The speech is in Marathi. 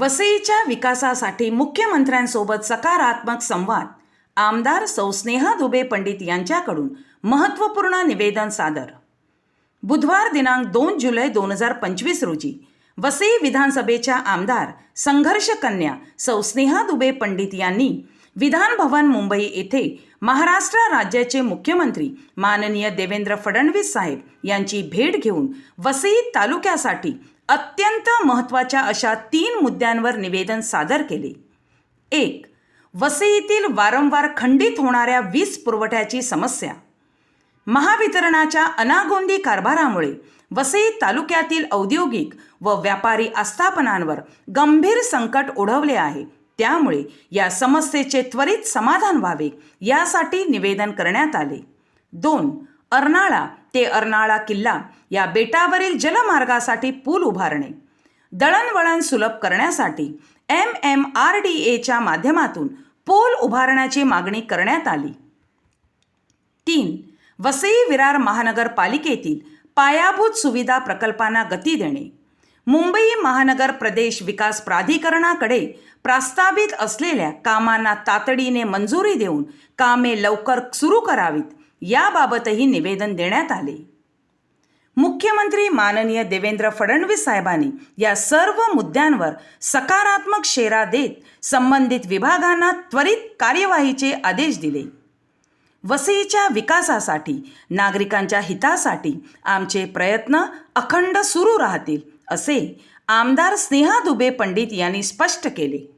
वसईच्या विकासासाठी मुख्यमंत्र्यांसोबत सकारात्मक संवाद. आमदार सौ स्नेहा दुबे पंडित यांच्याकडून महत्त्वपूर्ण निवेदन सादर. बुधवार दिनांक दोन जुलै दोन हजार पंचवीस रोजी वसई विधानसभेच्या आमदार संघर्ष कन्या सौ स्नेहा दुबे पंडित यांनी विधान भवन मुंबई येथे महाराष्ट्र राज्याचे मुख्यमंत्री माननीय देवेंद्र फडणवीस साहेब यांची भेट घेऊन वसई तालुक्यासाठी अत्यंत महत्त्वाच्या अशा तीन मुद्द्यांवर निवेदन सादर केले. एक वसईतील वारंवार खंडित होणाऱ्या वीज पुरवठ्याची समस्या. महावितरणाच्या अनागोंदी कारभारामुळे वसई तालुक्यातील औद्योगिक व व्यापारी आस्थापनांवर गंभीर संकट ओढवले आहे. त्यामुळे या समस्येचे त्वरित समाधान व्हावे यासाठी निवेदन करण्यात आले. दोन अर्नाळा ते अर्नाळा किल्ला या बेटावरील जलमार्गासाठी पूल उभारणे. दळणवळण सुलभ करण्यासाठी एम एम आर डी एच्या माध्यमातून पूल उभारण्याची मागणी करण्यात आली. तीन वसई विरार महानगरपालिकेतील पायाभूत सुविधा प्रकल्पांना गती देणे. मुंबई महानगर प्रदेश विकास प्राधिकरणाकडे प्रस्तावित असलेल्या कामांना तातडीने मंजुरी देऊन कामे लवकर सुरू करावीत. याबाबतही निवेदन देण्यात आले. मुख्यमंत्री माननीय देवेंद्र फडणवीस साहेबांनी या सर्व मुद्द्यांवर सकारात्मक शेरा देत संबंधित विभागांना त्वरित कार्यवाहीचे आदेश दिले. वसईच्या विकासासाठी नागरिकांच्या हितासाठी आमचे प्रयत्न अखंड सुरू राहतील असे आमदार स्नेहा दुबे पंडित यांनी स्पष्ट केले.